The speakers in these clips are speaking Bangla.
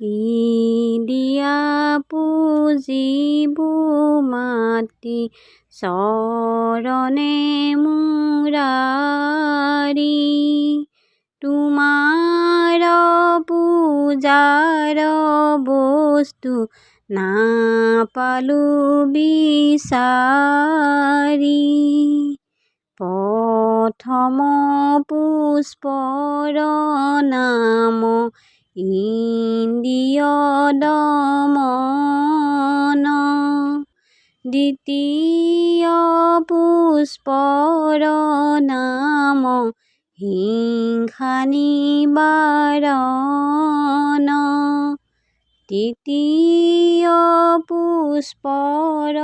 কি দিয়া পুজিবু মাতি চৰণে মুৰাৰি তোমাৰ পূজাৰ বস্তু নাপালো বিচাৰি প্ৰথম পুষ্পৰ নাম ইন্দ্ৰিয় দমন দ্বিতীয় পুষ্পৰ নাম হিংসা নিবাৰণ তৃতীয় পুষ্পৰ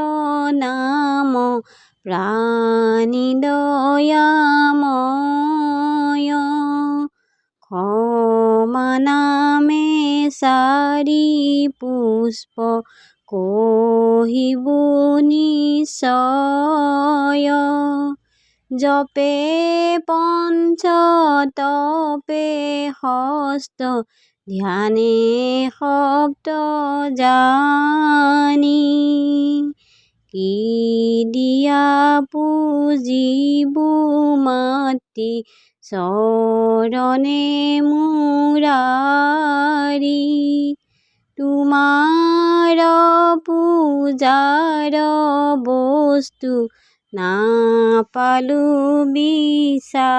নাম প্ৰাণী দয়াময় চাৰি পুষ্প কহিবু নিশ্চয় জপে পঞ্চ তপে হস্ত, ধ্যানে সপ্ত জানি। কি দিয়া পুজিবু মাতি চৰণে মুৰাৰি তোমাৰ পূজাৰ বস্তু নাপালো বিচাৰি